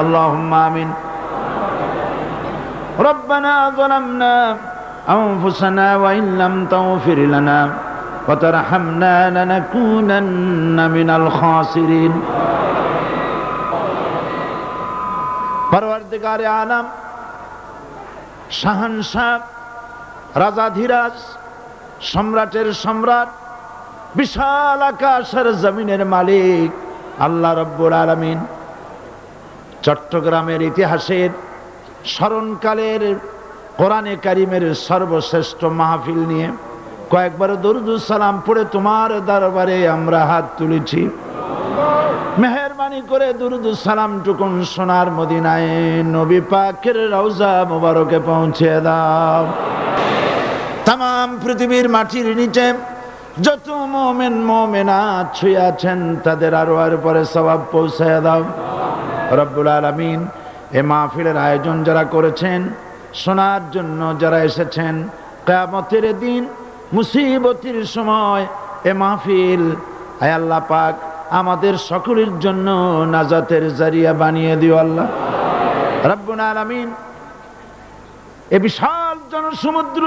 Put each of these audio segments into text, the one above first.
اللهم آمين ربنا ظلمنا أنفسنا وإن لم تغفر لنا وترحمنا لنكونن من الخاسرين পরবর্তীকারে আলম শাহানশাহ রাজাধিরাজ সম্রাটের সম্রাট বিশাল আকাশের জমিনের মালিক আল্লাহ রব্বুল আলমিন চট্টগ্রামের ইতিহাসের স্মরণকালের কোরআনে কারিমের সর্বশ্রেষ্ঠ মাহফিল নিয়ে কয়েকবার সালাম পড়ে তোমার দরবারে আমরা হাত তুলেছি। মেহরবানি করে সালাম টুকুন সোনার মদিনায় নবী পাকের রওজা মোবারকে পৌঁছে দাও। তাম পৃথিবীর মাটির নিচে যত মোমেন মোমেনা ছুঁয়ে আছেন, তাদের আরও আর পরে সবাব পৌঁছায় দাও। রব্বুল আলমিন এ মাহফিলের আয়োজন যারা করেছেন, শোনার জন্য যারা এসেছেন, কেয়ামতের দিন মুসিবতির সময় এ মাহফিল, আয় আল্লাহ পাক আমাদের সকলের জন্য নাজাতের জারিয়া বানিয়ে দিও আল্লাহ। রব্বুল আলমিন এ বিশাল জনসমুদ্র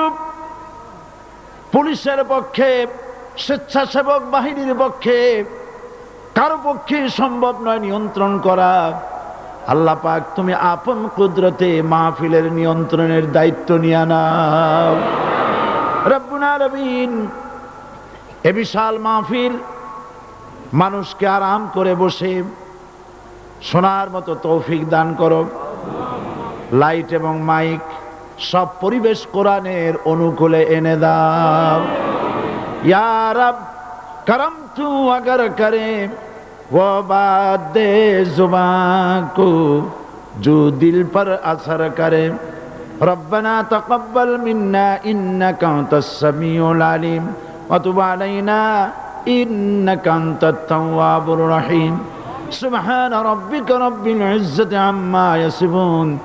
পুলিশের পক্ষে, স্বেচ্ছাসেবক বাহিনীর পক্ষে, কারও পক্ষে সম্ভব নয় নিয়ন্ত্রণ করা। আল্লাহ পাক, তুমি আপন কুদরতে মাহফিলের নিয়ন্ত্রণের দায়িত্ব নিয়ে নাও। রব্বুনা রবিন এ বিশাল মাহফিল মানুষকে আরাম করে বসে সোনার মতো তৌফিক দান করো। লাইট এবং মাইক সব পরিবেশ কোরআনের অনুকূলে এনে দাও। ইয়ার করম তু আগার করেম वो बात दे जुबान को जो दिल पर असर करे ربنا تقبل منا إنك أنت السميع العليم وتب علينا إنك أنت التواب الرحيم سبحان ربك رب العزة عما يصفون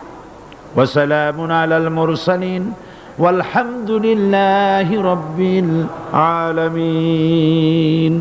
وسلام على المرسلين والحمد لله رب العالمين